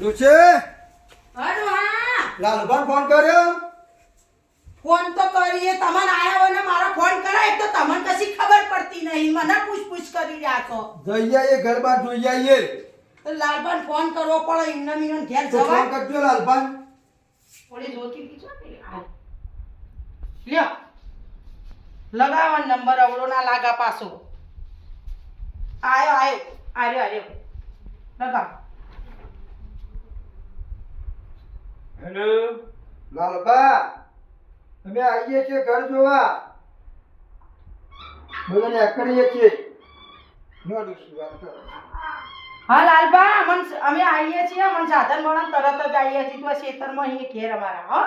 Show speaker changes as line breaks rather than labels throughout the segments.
ડોશે
હાલો હા.
લાલભાન ફોન કર્યો?
ફોન તો કરીએ તમને આયા હોય ને મારો ફોન કરાય તો તમને કશી ખબર પડતી નહીં. મને પૂછ પૂછ કરી રહ્યા છો.
જઈ આવીએ ઘર બાર જોઈ જઈએ
તો લાલભાન ફોન કરવો પડે એમને મીનન ઘેર
જવા. ફોન કરજો લાલભાન.
થોડી જોતી પીછો ને લ્યો. લગાવો નંબર અવળો ના લાગા પાછો. આયો આયો. આર્યો આર્યો. લગાવ.
હેલો? લાલબા અમે આવીએ છીએ ઘર જોવા. બધાને કરીએ છીએ.
હા લાલબા અમન અમે આવીએ છીએ અમન સાધન મળે તરત જ આવીએ છીએ. તો ખેતરમાં અહીં ઘેર અમારા હો?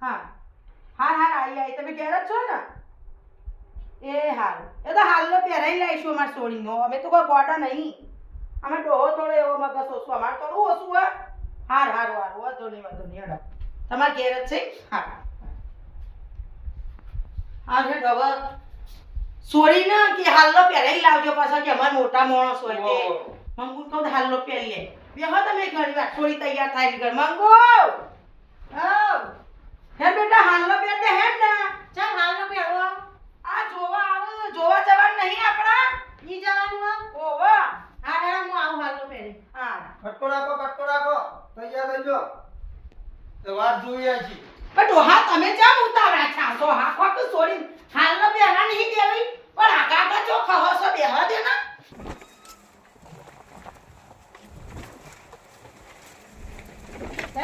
હા. હા હા આવી આવી તમે ઘેર જ છો ને? એ હાલ. એ તો હાલનો પહેરાઈ લાવીશું અમારે સોળીનો. અમે તો કોઈ ગોડા નહીં. અમે ડોહો થોડો એવો મગજ ઓછું. અમારે થોડું ઓછું હોય હાર હારું હારું. વાંધો નહીં વાંધો નહીં હેડો. તમારે ઘેર જ છે? હા. હા હેડ હવે. સોળીને કે હાલનો પહેરાઈ લાવજો પાછા કે અમારે મોટા માણસ હોય તે. મંગુ તો હાલનો પહેરી લે બેહો તમે ઘણી વાર. તૈયાર થાય ઘર. મંગુ! હે બેટા હાલનો પહેર દે હેડ ના. ચાલ હાલનો પહેરવો. આ જોવા આવે જોવા જવાનું નહીં આપણા. ઈ જવાનું ઓવો હા હા હું આવું હાલનો પહેરી હા
કટકો રાખો કટકો રાખો. તૈયાર રહેજો તો વાત જોઈએ છીએ
બટ હા તમે કેમ છો? તો હા કોક છોડી હાલનો પહેરા નહીં દેવી પણ આગા આગા જો ખહો છો બેહવા દે ના.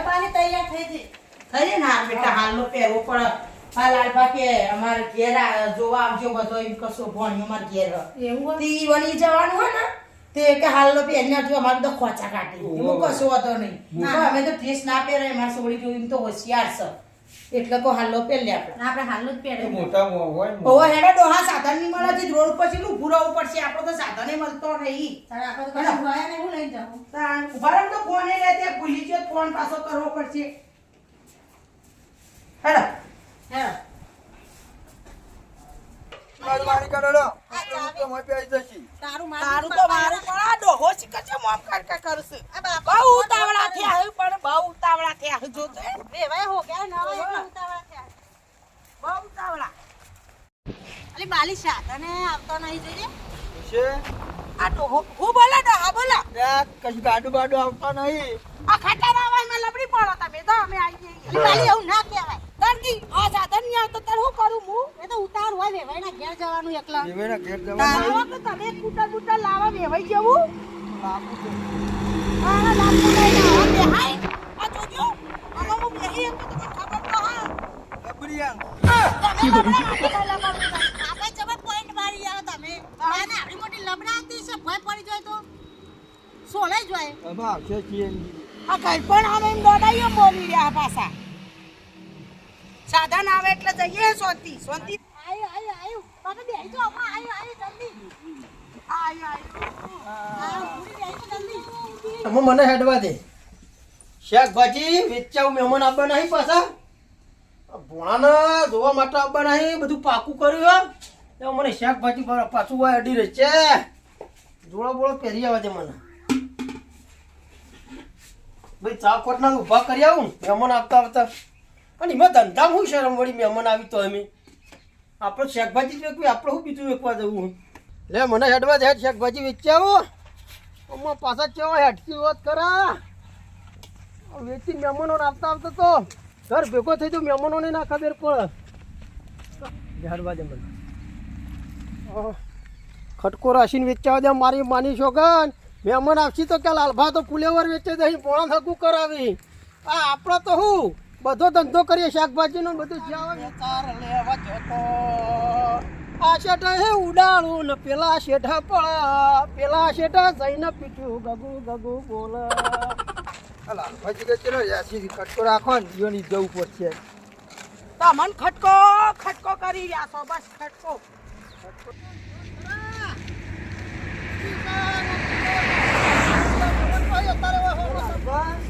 બાની તૈયાર થઈ ગઈ
થઈ ને હા બેટા હાલનો પહેરવો પણ લાલભા કે અમારે ઘેર જોવા આવજો બધો એમ કશો ભણ્યું અમારે ઘેર.
એવું
તી વળી જવાનું હોય ને? તે કે હાલનો પહેરને જો અમારે તો ખોચા કાઢી એવું કશો હતો નહીં. અમે તો ડ્રેસ ના પહેરે મારી સોળી જોઈ તો હોશિયાર છે. એટલે કો હાલો પહેર લે આપણે.
આપણે હાલ જ પહેરે
મોટા મોં હોય
ઓવા હેડો ડોહા સાધનની મળે છે રોડ ઉપર છે ઊભું ઉપર પડશે. આપણે તો સાધને મળતો નહીં.
તારે આપણે તો કશું ભાયા ને હું લઈ જાઉં.
તાણ ઊભા તો ફોન એ લેતે ભૂલી ગયો તો ફોન પાછો કરવો પડશે. હેડો.
હે
મારી મારી કરો તો મોય પેઈ જશી
તારું
તારું તો મારું પણ આ ડોહો શીખે છે મોમ કાઢ કરશે. બહુ ઉતાવળા થયા હવે પણ બહુ ઉતાવળા થયા હવે જોતો હે.
હો ગયા નવા એટલે ઉતાવળા થયા.
બહુ ઉતાવળા.
અલી બાલી સાધને આવતો નહીં જોઈએ.
ડોશે
આ ડોહો હું બોલે ડોહા બોલે.
કશું ગાડું બાડું આવતા નહીં.
આ ખાટાના અવાજમાં લબડી પડો તમે. તો અમે આવી જઈએ
બાલી એવું ના કહેવાય.
દરજી આ સાધન નહીં આવતો તાર હું કરું હું
એ તો ઉતાર હોય વેવાઈના ઘેર જવાનું એકલા.
વેવાઈના ઘેર જવાનું.
કે તમે કૂટર બૂટર લાવા વેવાઈ જવું.
લાંબુ છે.
તારા લાંબુ લઈને આવા બેહાય. આ જોજો. આમાં હું બેહી એમ તો તમને ખબર તો હા.
ગબરિયાન.
તમે. આપણે જબર મારી આપણી મોટી છે. ભય પડી જાય તો.
આવશે છીએ.
આ કઈ પણ આમ એમ દોડાઈઓ બોલી રહ્યા પાછા. સાધન આવે એટલે જઈએ શાંતિ શાંતિ.
આયુ આયુ આયુ. તમે બેહી જાઓ અમ્મા આયુ આયુ જલ્દી.
આય આય.
આ પૂરી બેહી જાઓ જલ્દી.
તમે મને હેડવા દે. શાકભાજી વેચાવું મહેમાન આવવા નહીં પાછા. ભોણાને જોવા માટે આવવા નહીં બધું પાકું કર્યું હે. તો મને શાકભાજી પાછું હોય અડી રહે છે. જોડો બોળો પહેરી આવવા દે મને. ભાઈ ચા કોટના ઊભા કરી આવું. મહેમાન આવતા આવતા. અને એમાં ધંધા હું શરમ વળી મહેમાન આવી તો અમે. આપણે શાકભાજી વેચવી, આપણે શું બીજું વેચવા જવું લે, મને હેડવા હેડ શાકભાજી વેચી આવો અમાર પાછા કેવો હેડકી વાત કરા. વેચી મહેમાનો આવતા આવતા તો ઘર ભેગો થઈ તો મહેમાનોને ના ખબર પડે. હેડવા દે મને. ખટકો રાશીને વેચાવા દે, મારી માની છોકન મહેમાન આવશે તો કે લાલભા તો ફુલેવર વેચે દહીં પોણા થકું કરાવી. આ આપણો તો હું બધો ધંધો કરીએ શાકભાજીનો બધું આ શેઠા હે ઉડાડું ને પેલા શેઠા પડા પેલા શેઠા જઈને પીઠ્યું ગગુ ગગુ બોલ.
આ લાલભાજી કે ચલો યાસી કટકો રાખો ને ઈયોની જવું પડશે.
તમન ખટકો ખટકો કરી રહ્યા છો બસ ખટકો.
બોલો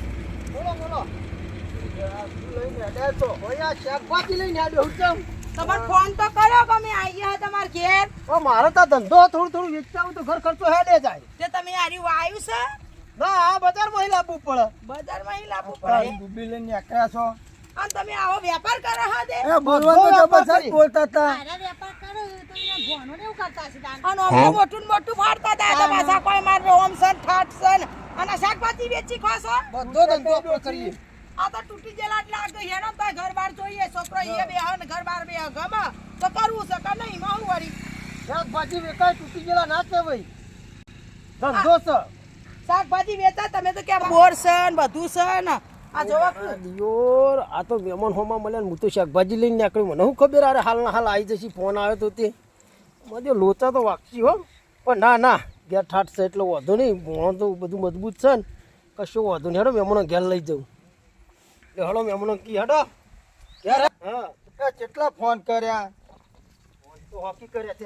લઈને હેડ્યા તો હોય આ શાકભાજી લઈને હેડ્યો હું. કેમ
તમે ફોન તો કર્યો કે અમે આવીએ તમારા ઘેર?
ઓ મારે તો ધંધો થોડું થોડું વેચાવું તો ઘર ખર્ચો હેડે જાય.
તે તમે આર્યું આવ્યું છે?
ના આ બજારમાં લાવવું પડે.
બજારમાં ઈ લાવવું પડે?
ડૂબી લઈને નીકળ્યા છો.
અને તમે આવો વેપાર કરો હા દે.
એ બોલવા તો
બધો
બોલતા હતા.
મારા વેપાર કરો તો અહીંયા ભોનો ને કરતા છે દાન.
અને અમે મોટું મોટું ફાડતા હતા. તો પાછા કોઈ મારે ઓમ સન ઠાઠ સન અને શાકભાજી વેચી ખાશો
બધો ધંધો આપણે કરીએ.
આ તો તૂટી ગયેલા એટલે આ તો હેનો તો ઘર બાર જોઈએ. છોકરો એ બે હન ઘર બાર બે ગમે. તો કરવું છે કે નહીં માં વાળી?
શાકભાજી વેચાય તૂટી ગયેલા ના કહેવાય. ધંધો છે.
શાકભાજી વેચા તમે તો કે બોર છે ને બધું છે ને. આ જોવા
આ તો મહેમાન હોમાં મળ્યા ને હું તો શાકભાજી લઈને નીકળ્યું. મને શું ખબર અરે હાલ હાલ આવી જશે ફોન આવ્યો તો તે. મને લોચા તો વાગશી હો. પણ ના ના ઘેર ઠાઠ છે એટલે વાંધો નહીં. ભણો તો બધું મજબૂત છે ને. કશું વાંધો નહીં. હેડો મહેમાનો ઘેર લઈ જાઉં. એટલે હેડો કી હડો. ક્યારે? હા.
કેટલા કેટલા ફોન કર્યા?
તો હોકી કર્યા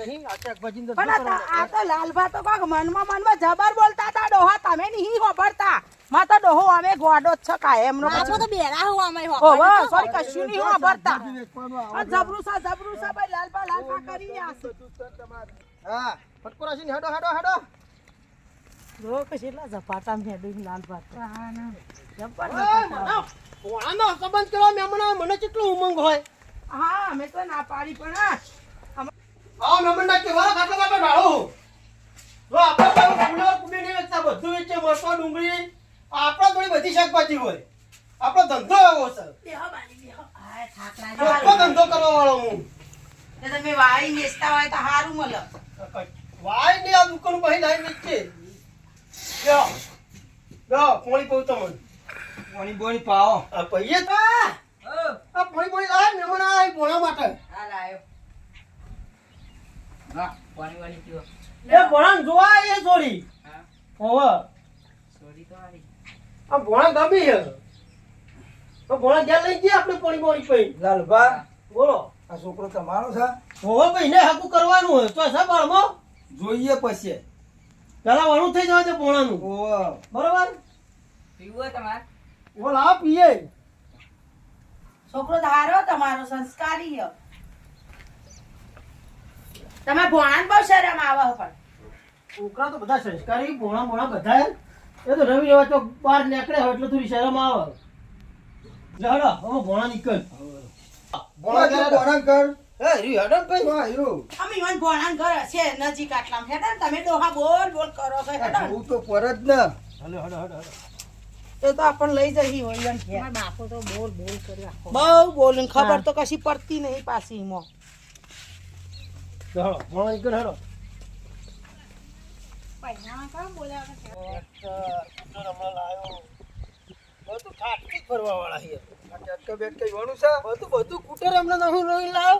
નહીં આ શાકભાજી
પણ આ તો- આ તો લાલભા તો કોક મનમાં મનમાં જબર બોલતા હતા ડોહા તમે નહીં હોભરતા માં તો ડોહો અમે ગોડો જ છે કાયમ નો
આપણે તો બેરા હોવા અમે
ઓ
હોવા.
સોરી કશું નહીં હોભરતા આ જબરું સા ભાઈ લાલભા લાલભા કરી
હા.
હેડો હેડો હેડો.
જો ઝપાટા
પોણાનો સંબંધ કરવા મને કેટલું ઉમંગ હોય?
હા અમે તો ના પાડી પણ હા
આવો મહેમાન કેવા ખાટલો ઢાળો. જો આપણે તો ફૂલો કુબી નહીં વેચતા બધું વેચે મરચો ડુંગળી. આપણે થોડી બધી શાકભાજી હોય. આપણો ધંધો એવો છે. ધંધો કરવા વાળો હું.
તમે વાળી વેચતા હોય તો સારું મળે.
વાય ને આ દુકાન પછી લાઈ વેચે. જો જો પોણી કહું તમને
પાણી બોણી પાવો
આ પૈયે તો આ પોણી પોણી લાય મહેમાન આ ભોણા માટે.
હાલ લાયો ના પાણી વાળી પીવો.
એ ભોણા જોવા એ છોડી
હા.
હોવે.
છોડી તો આવી.
આ ભોણા ગમી હે તો ભોણા જ્યાં લઈ ગયા આપણે પોણી પોણી પઈ.
લાલભા
બોલો.
આ છોકરો તમારો છે?
હોવે ભાઈ ને હાકું કરવાનું હોય. તો સા બાળમો?
જોઈએ પછી.
પેલા વાળું થઈ જવા દે પોણાનું.
ઓહો
બરોબર?
પીવું તમારે?
બોલ આ પીએ.
છોકરો ધારો તમારો સંસ્કારી તમે ભોણાને બહુ શરમ આવે પણ.
છોકરા તો બધા સંસ્કારી ભોણા ભોણા બધા એ તો રવિ રવા તો બહાર નીકળે હોય એટલે થોડી શરમ આવે. લડો હવે ભોણા નીકળ. ભોણા
ભોણા ભોણા કર
એ રી હડો ભાઈ.
તો આયરો
અમે ઈવન ભોણા ઘર છે નજીક આટલામાં. હેડન તમે ડોહા બોલ બોલ કરો છો હેડન
હું તો પરત ના. ને
હલો હડો હડો હડો.
એ તો આપણને લઈ જઈ હોય એમ કે.
મારા બાપો તો બોલ બોલ કરી રાખો.
બહુ બોલીને ખબર તો કશી પડતી નહીં પાછી એમાં
હડો ભોણા નીકળ
વગર
બધું છે.
છે?
બધું બધું કુટર હમણાં નવું નવું લાવ.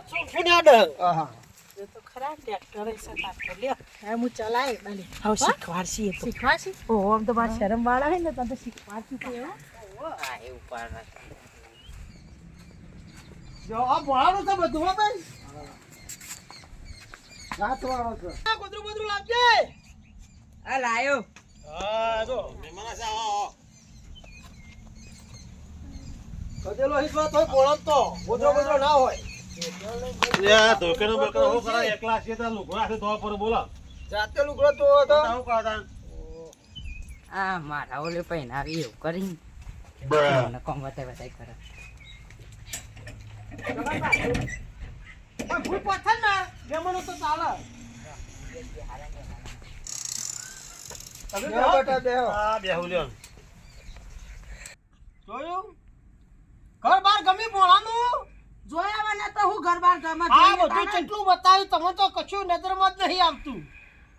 આડે
તો ખરા ટ્રેક્ટર હશે તાતો લ્યો.
હવે હું ચલાય બાલી
હવે શીખવાડશી તો.
શીખવાડશી?
ઓહો આમ તો મારા શરમ વાળા હોય ને તો તો શીખવાડશું તો એવું.
જો આ ભોળાનું છે બધું હો ભાઈ.
રાતવાળો છે.
આ ગોદરું ગોદરું લાવજે.
આ લાયો.
હા જો. કદેલો હિસ્સો તો ભોળા તો. ગોદરો ગોદરો ના હોય. જાતે લુગડો તો હતો.
આ મારા ઓલે પહેનાવી એવું કરીને. મને કોમ બતાય બતાય કરે.
ભૂલ પાછળ ના જમણો તો ચાલે. તમે
બેહો બેટા બેહો
જોયું? ઘર બાર ગમી ભોળાનું
જોયા વગર તો હું ઘર બાર ઘરમાં
આ બધું કેટલું બતાવ્યું તમે તો કશું નજરમાં જ નહીં આવતું.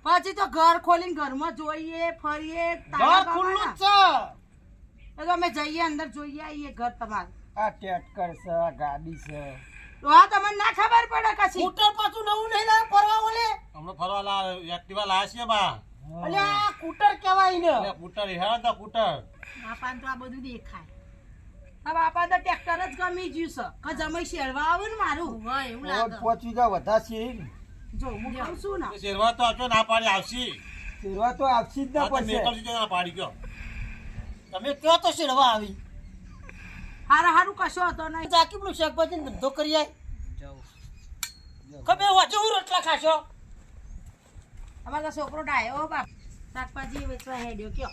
પછી તો ઘર ખોલીને ઘરમાં જોઈએ ફરીએ
ઘર ખુલ્લું જ છે.
તો અમે જઈએ અંદર જોઈએ આવીએ ઘર તમારે.
આ ટેટકર છે આ ગાડી છે.
તો આ તમને ના ખબર પડે કશી.
સ્કૂટર પાછું નવું નહીં લાવે ફરવા ઓલે?
હમણાં ફરવા લાવે એક્ટિવા લાયા છીએ બા.
અલે આ સ્કૂટર કહેવાય ને
કૂટર હેરા તા કૂટર
બાપાને તો આ બધું દેખાય.
આ બાપા તો જ ગમી ગયું છે કે જમાઈ શેરવા આવે ને મારું.
હા એવું લાગે.
પાંચ વીઘા વધારશે ઈ.
જો હું કહું છું ને.
શેરવા તો આપજો ના પાડી આવશી.
શેરવા તો આવશે જ ના
તો
પડશે
મેકઅપથી ના પાડી ગયો.
તમે કયો તો શેરવા આવી?
હારા હારું કશો હતો નહીં.
જાકી પણ શાકભાજી ધંધો કરી આય.
જવું
ખબર હોય જો રોટલા ખાશો?
અમારો તો છોકરો ડાયો બાપ.
શાકભાજી વેચવા હેડ્યો કયો?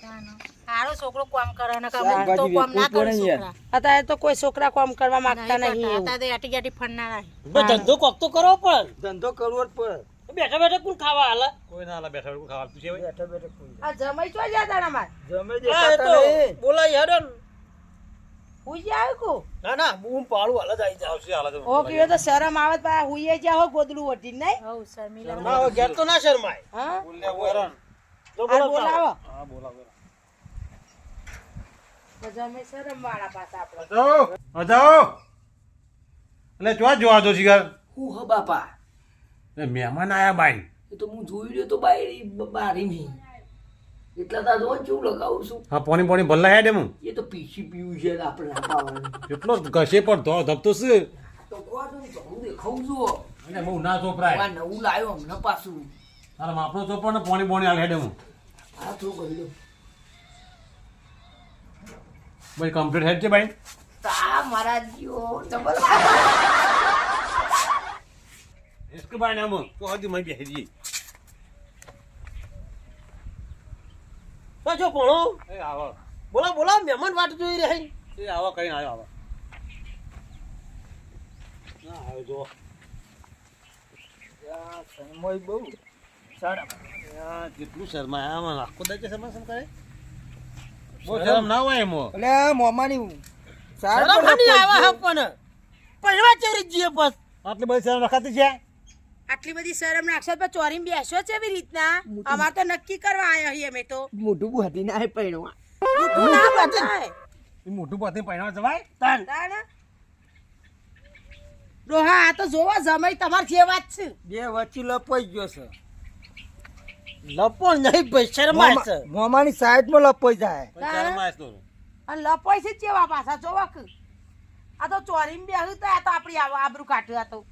હારો છોકરો કામ કરે ને કામ તો કામ ના કરે છોકરા
અત્યારે તો કોઈ છોકરા કામ કરવા માંગતા
નહીં
નહીં
અત્યારે આટી ગાટી ફરનારા
ધંધો કોક તો કરવો પડે
ધંધો કરવો જ પડે.
બેઠા બેઠા કોણ ખાવા હાલે?
કોઈ ના હાલે બેઠા બેઠું ખાવા તું
બેઠા બેઠા
આ જમાઈ ચો જ્યાં તારા માર.
જમે
હા, એ
નહીં.
બોલાય હેડો
હુઈ જાય કો
ના ના હું પાડું હાલ જ આવી જાવ
હાલે તો.
ઓ કીધું તો શરમ આવે પા હુઈએ જા હો ગોદડું વધી નહીં?
હવ શર્મિલા
ના હવે ઘેર તો ના શરમાય.
હા?
બોલ. લે,
બોલાવો.
હા, બોલાવો. મહેમાન આયા બાઈ.
એ તો હું જોઈ રહ્યો તો બાઈ બારી નહીં એટલા તા જો કેવું લગાવું છું.
હા પોણી ભલ્લા
એ તો પીસી પીવું છે આપણે
એટલો ઘસે પણ ધો છે.
તો કહો તો દેખાવું
અને બહુ ના ચોપરાય
નવું લાવ્યો હમણાં પાછું.
તારે માપનો ચોપડ ને પોણી પોણી હાલ હેડે હું.
આ તો કરી દો
ભાઈ કમ્પ્લીટ હેડ છે ભાઈ?
તા મારા જીઓ
ડબલ ભાઈ નામ તો હજી મય બેહી જઈએ.
તો જો ભણો.
એ આવો.
બોલા બોલા મહેમાન વાટ જોઈ રહે.
એ આવો કઈ આવ્યો આવો. ના આવ્યો જો.
સમય બહુ. સાડા
કેટલું શરમાય. આમાં આખો દાડે શરમા શરમ કરે બહુ શરમ ના હોય એમાં.
એટલે મોમાની
શરમ હાની
પણ
હે પણ પહેલા ચેરી જીએ બસ.
આટલી બધી શરમ રખાતી છે?
આટલી બધી શરમ તો ચોરીમ બેસો છે એવી રીતના. અમાર તો નક્કી કરવા આવ્યા છીએ અમે તો.
મોઢું બુહાતી ના હે પૈણવા
જૂઠું ના બતાય.
જવાય?
તાન.
તાને ડોહા આ તો જોવા જમાઈ તમાર જે વાત છે.
બે વચ્ચે લપાઈ ગયો છે.
લપણ નહીં ભાઈ શરમાશ છે.
મોમા- માં સાઈડમાં લપાઈ જાય
શરમાશ તો
અને લપોઈ છે ચેવા પાછા ચોવક આ તો ચોરીમ બેહ્યું તો આ તો આપણી આવ- આબરૂ કાઢ્યું આ તો.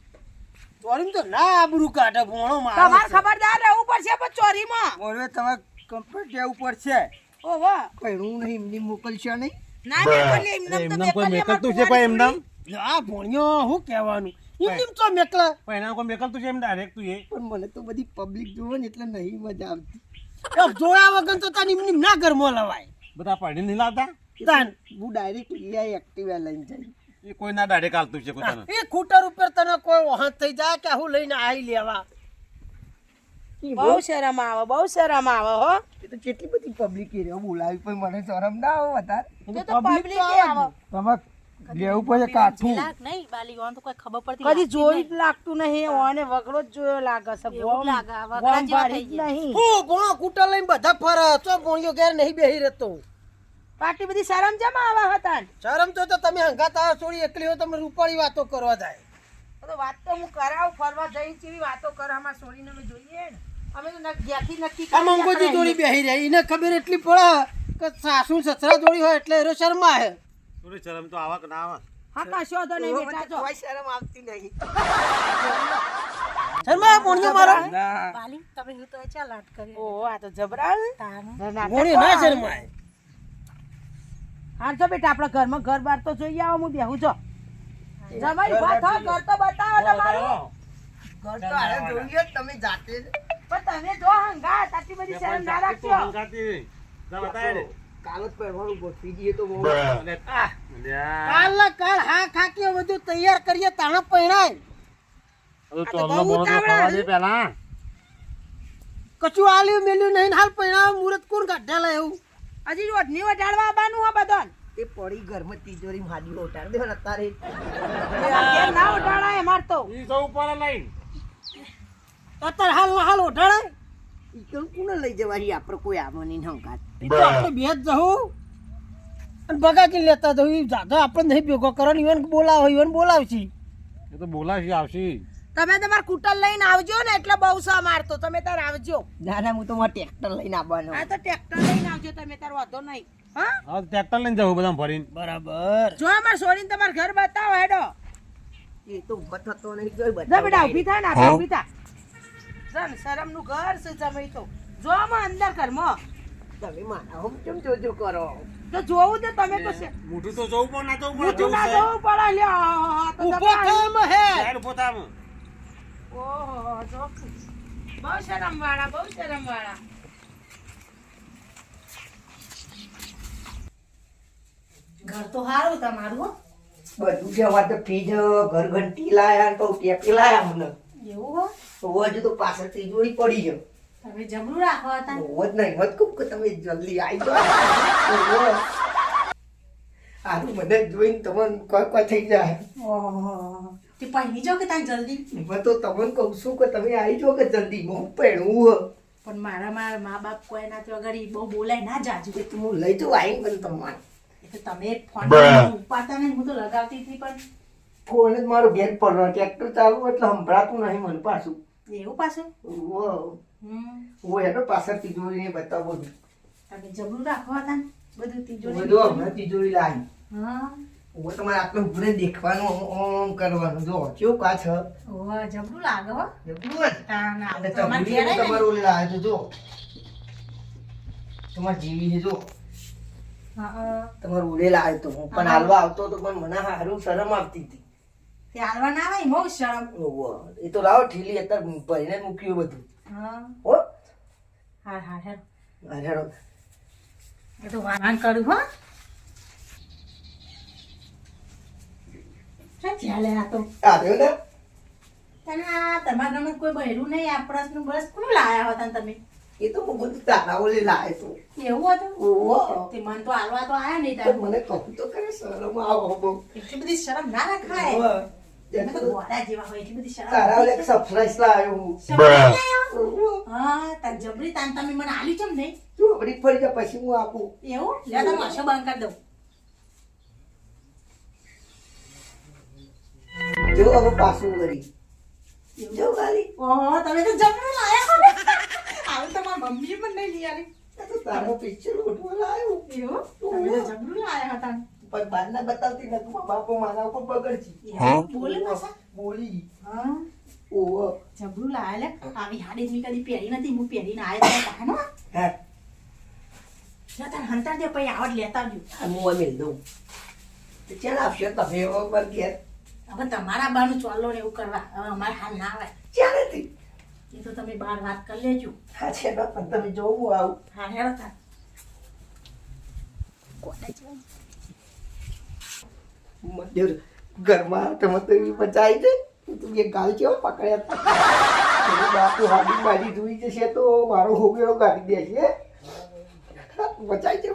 ચોરીમ તો ના આબરૂ કાઢે ભણો
તમારે
મારે
ખબરદાર રહેવું પડશે પણ ચોરીમાં.
હવે તમારે કમ્પ્લીટ રહેવું પડશે.
ઓહો.
પૈણું નહીં એમની મોકલશે નહીં?
ના મેકલી એમને તો મેકલી
મેકલતું છે પણ એમને?
આ ભણ્યો શું કહેવાનું? તો મેકલા?
પણ એના કોઈ મેકલતું છે એમ ડાયરેક્ટ તું એ.
પણ મને તો બધી પબ્લિક જોવે ને એટલે નહીં મજા આવતી.
જોયા વગર તો તને એમની ના ઘરમાં લવાય.
બધા પડી નહીં લાવતા?
તાન.
હું ડાયરેક્ટ લઈ એક્ટિવા લઈને જઈ
એ કોઈ ના ડાયરેક્ટ હાલતું છે
એ ખૂટર ઉપર તને કોઈ વહાં થઈ જાય કે હું લઈને આવી લેવા?
બહુ શરમ આવે બહુ શરમ આવે હો.
એ તો કેટલી બધી પબ્લિક એ બોલાવી પણ મને શરમ ના આવે વધારે.
પબ્લિક આવે
તમારે લેવું પડે કાઠું
નહીં બાલી ઓન તો કોઈ ખબર પડતી
કદી જોઈ
જ
લાગતું નહીં ઓને વગડો જ જોયો લાગે છે બોમ
લાગે, વગડા જેવા થઈ
ગયા. નહીં.
હું ભણો કૂટર લઈને બધા ફરે. તો ભણ્યો ઘેર નહીં બેહી રહેતો.
પાટી બધી શરમ જમા આવા હતા
શરમ તો તો તમે હંગાતા છોડી એકલી હો તમે રૂપાળી વાતો કરવા જાય.
તો વાત તો હું કરાવ ફરવા જઈ કેવી વાતો કરવામાં અમાર છોડીને અમે જોઈએ ને. અમે તો નક- જ્યાંથી નક્કી કરી
મંગોજી જોડી બેહી રહી. એને ખબર એટલી પડે કે સાસુ સસરા જોડી હોય એટલે એરો શર્મા હે
થોડી શરમ તો આવા કે ના આવા.
હા કશો તો નહીં બેટા જો
કોઈ શરમ આવતી નહીં.
શર્મા ભણ્યો મારો?
બાલી તમે હું તો ચાલ લાટ કરી
ઓ આ તો
જબરાલ.
મોણી ના શર્માય.
હાલ જો બેટા આપણા ઘરમાં ઘર બાર તો જોઈ આવો હું બેહું જો. જમાઈ વાત થો ઘર તો બતાવો તમારું.
ઘર તો આરે જોઈએ તમે જાતે.
પણ તમે જો હંગા તાતી બધી શરમ ના રાખજો.
કાલ જ પહેરવાનું ગોઠવી દઈએ તો
કાલ કાલ હા ખાકી બધું તૈયાર કરીએ તાણા પહેરાય.
પેલા
કશું આલ્યું મેલ્યું નહીં હાલ પહેરાવ. મુહૂર્ત કોણ કાઢેલા એવું?
હજી રોટની વટાડવા આવવાનું આ બધાને.
એ પડી ઘરમાં તિજોરી હાડી ઓટાડ દે અત્યારે.
ના તો.
ઈ સૌ ઉપર લઈને.
અત્યારે હાલ ના હાલ
ઈ કેમ લઈ જવાની આપણે કોઈ આવવાની ન હંગાત.
તો આપણે બે જ જવું અને બગાકી લેતા જવું ઈ જાતો આપણે નહીં ભેગો કરવાનો. ઈવન બોલાવો ઈવન બોલાવશી.
એ તો બોલાવશે આવશે.
તમે તમાર કુટર લઈને આવજો ને એટલે બહુ સા મારતો. તમે તાર આવજો.
ના ના હું તો મારા ટ્રેક્ટર લઈને આવવાનો.
આ તો ટ્રેક્ટર લઈને આવજો તમે તાર વાંધો નહીં. હા?
હા ટ્રેક્ટર લઈને જવું બધા ભરીને
બરાબર.
જો અમાર છોડીને તમાર ઘર બતાવો હેડો.
એ તો ઊભો થતો નહીં જોઈ બધા
બેટા ઊભી થા ને આપણે ઊભી થા. જન શરમનું ઘર છે જમાઈ તો. જો આમાં અંદર ઘરમાં.
ઘર તો સારું તમારું
બધું જવા તો ફીજ ઘર ઘંટી લાયા તો ટેપી લાયા મને.
એવું હો?
તો તો પાછળથી જોડી પડી ગયો.
તમે જબરું રાખો હતા.
હોત નહીં હોત કહું કે તમે જલ્દી આવી જાઓ. આનું મને જોઈને તમને કોઈ કોઈ થઈ જાય.
ઓહો. તે પહેરી જાઓ કે ત્યાં જલ્દી?
હું તો તમને કહું છું કે તમે આવી જાઓ કે જલ્દી હું પહેણું હે.
પણ મારા મારા મા બાપ કોઈ ના તો અગર ઈ બહુ બોલાય ના જાજુ.
કે તું હું લઈ જાઉં આવી પણ તમારે
એટલે તમે ફોન ઉપાડતા ને હું તો લગાવતી હતી પણ.
ફોન જ મારો ઘેર પર ટ્રેક્ટર ચાલુ એટલે સંભળાતું નહીં મને પાછું.
એવું પાછું?
વો
હમ.
હું એનો પાછળ તિજોરીને બતાવો બધું.
તમે જબરું રાખવા હતા બધું તિજોરી
બધું હમણાં તિજોરી લાવી.
હા.
તમારે આપણે ઉભરે દેખવાનું ઓમ ઓમ કરવાનું. જો કેવું કા છે
ઓહો જબરું લાગે હો.
જબરું જ.
તા તમારે
ચમડી
ઘેર
હું
આવીને
તમારું ઓલું જો. તમારે જેવી છે જો. તમારું ઉડે લાવે તો હું પણ હાલવા આવતો તો પણ મને હારું શરમ આવતી હતી.
તે હાલવા ના આવે બહુ શરમ.
એ તો લાવો ઠીલી અત્યારે ભરીને મૂક્યું બધું.
હા.
હો.
હા હા હેરો એ તો વાહન કરું હો. ચાલે આ તો?
આવ્યો ને?
તને આ તમારા કોઈ બહેરું નહીં આ પ્રશ્ન બસ કોણ લાયા હતા તમે?
એ તો હું બધું તારા ઓલે તો
એવું હતું?
ઓહો.
તે મન તો આલવા તો આયા નહીં તારું.
મને કહું તો કરે શરમ આવો
એટલી બધી શરમ ના રખાય.
જો હવે પાછું વળી. જો ખાલી
ઓહો તમે તો લાયા તમારા મમ્મી પણ નહીં લઈ
આવી તારો પિક્ચર ઉઠવા
એવું? તમે જબરું લાયા હતા.
પણ બારના બતાવતી નથી બાપો મારા ઉપર
એવું બોલે પાછા.
બોલી.
હા?
ઓહો
જબરું લાયા આવી હાડી મેં કદી પહેરી નથી હું પહેરીને આવ્યા હતા કાનો
હા
જો હંતા દે પછી આવડ લેતા આવજો.
હું મેલ દઉં. તો ચાલ આપશો તમે એવો ઘેર.
હવે તમારા બાનું ચાલો ને એવું કરવા. હવે અમારે હાલ ના આવે.
ચાલે
એ તો તમે બાર વાત કરી લેજો.
હા છે પણ તમે જોવું આવું.
હા હેડો તાર.
મંદિર ઘરમાં તમે તો એવી બચાવી છે તું એ ગાલ કેવો પકડ્યા હતા? બાપુ હાડી મારી જોઈ જશે તો મારો હોગેડો કાઢી દેશે. બચાય છે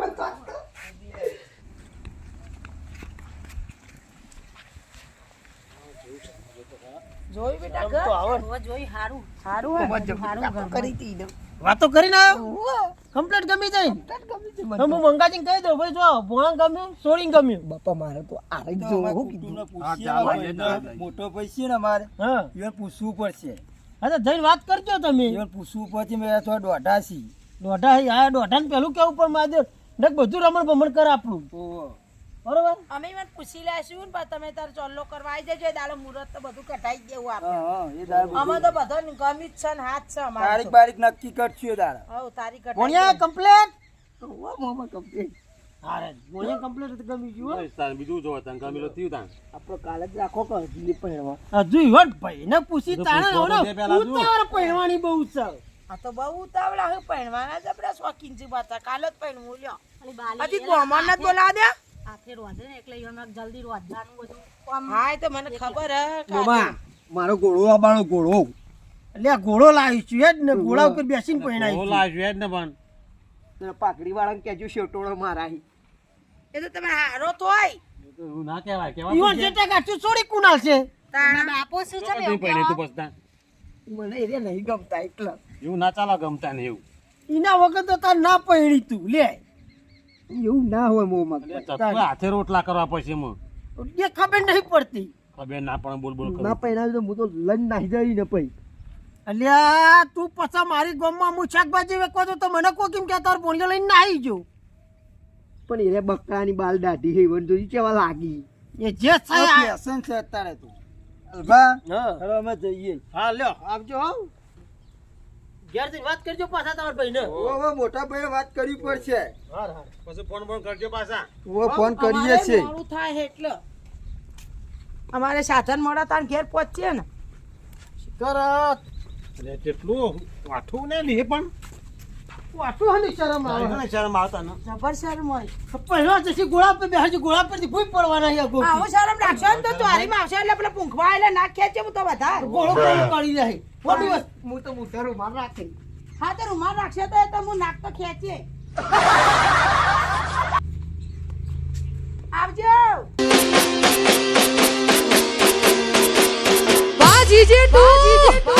જોયું બેટા ઘર?
જોઈ હારું.
સારું હોય સારું
કરી હતી ને.
વાતો કરીને આવ્યો? કમ્પ્લીટ ગમી જાય હું મંગાજીને કહી દઉં ભાઈ જો ભોણા ગમ્યું સોળી ગમ્યું
બાપા મારે તો આ જ જોવું હું કીધું.
મોટો પૈસી ને મારે.
હા.
પૂછવું પડશે.
હા તો જઈને વાત કરજો તમે.
પૂછવું પડશે મેં તો દોઢા છી
દોઢા આ દોઢા ને પેલું કેવું પણ મારે ડક બધું રમણ ભમણ કર આપણું. બરોબર?
અમે મને પૂછી લેશું ને પણ તમે તાર ચોલ્લો કરવા આવી જજો દાડો મુહૂર્ત તો બધું કઢાઈ જ દેવું આપણે. અમે તો બધો ગમી જ છે ને હાથ છે અમારે
તારીખ બારીખ નક્કી કરશું દાર
હવ તારી કઢાઈ
ભોણિયા કમ્પ્લીટ
મોમાં કમ્પ્લીટ
અરે ભોણિયા કમ્પ્લીટ ગમી ગયું હો.
બીજું જો તને ગમેલો થયું તાન
આપણો કાલ જ રાખો કે હજી પણ
હજુ ઈવન ભાઈ ને પૂછી
તો
તાણે
પૂછવા
હવે
તો દે પહેલા જો.
ઉતાવળ પહેરવાની બહુ છે.
આ તો બહુ ઉતાવળા હું પહેણવાના જબરા શોખીન છે પાછા કાલ જ પહેરવું લ્યો. હજી ગોમણ જ બોલાવા દે
હાથે રોધે ને એટલે એમાં જલ્દી રોધવાનું બધું.
હા એ તો મને ખબર હે
મારો ઘોડો આબાનો ઘોડો
એટલે ઘોડો લાવી છું એ જ ને ઘોડા ઉપર બેસીને
ઓ
છું.
લાવ્યો જ ને પણ.
પાકડી વાળાને કહેજો શેટોળો મારા
એ તો તમે હારો તોય
એવું ના કહેવાય
ઈવન જેટા ગાંઠું છોડી કુનાલ છે.
તારા બાપો શું છે
તું તું બસતા
મને એ નહીં ગમતા એટલે.
એવું ના ચાલો ગમતા ને એવું.
એના વગર તો તાર ના પહેરી તું લે.
એવું ના હોય મોમાં
હાથે રોટલા કરવા પડશે એમાં.
એ ખબર નહીં પડતી.
ખબર ના પણ બોલ બોલ
ના પહેરાવી તો હું તો લન નાહી જઈ ને પછી.
અલ્યા તું પછા મારી ગામમાં હું શાકભાજી વેચવા તો તો મને કો કેમ કે તાર પોણિયા લઈને ના આવી જો
પણ એને બકરાની બાલ દાઢી હે વન જોઈ કેવા લાગી.
એ જે
ફેશન છે અત્યારે તું. અલ્બા
હા.
હવે અમે જઈએ.
હા લ્યો આવજો હો. ઘેર જઈને વાત કરજો પાછા તમારા ભાઈને.
ઓ મોટા ભાઈ વાત કરવી પડશે.
હાર હાર.
પછી ફોન ફોન કરજો પાછા.
ઓ ફોન કરીએ છે
મારું થાય એટલે. અમારે સાધન મળે તાર ઘેર પહોંચીએ ને.
કરત
એટલે કેટલું વાઠું ને લે પણ.
વાટું પર બેહજ ગોળા પરથી ભૂઈ પડવાના હે ગોળ
આવો શરમ રાખશો ને તો ચોરી માં એટલે પેલા એટલે ના ખેંચે હું તો બધા
ગોળો કરી રહે. ખોટી
હું. તો મુઠા રૂમાલ રાખી.
હા તો રૂમાલ રાખશે તો એ તો હું નાક તો ખેંચે. આવજો. બાજીજી ટુ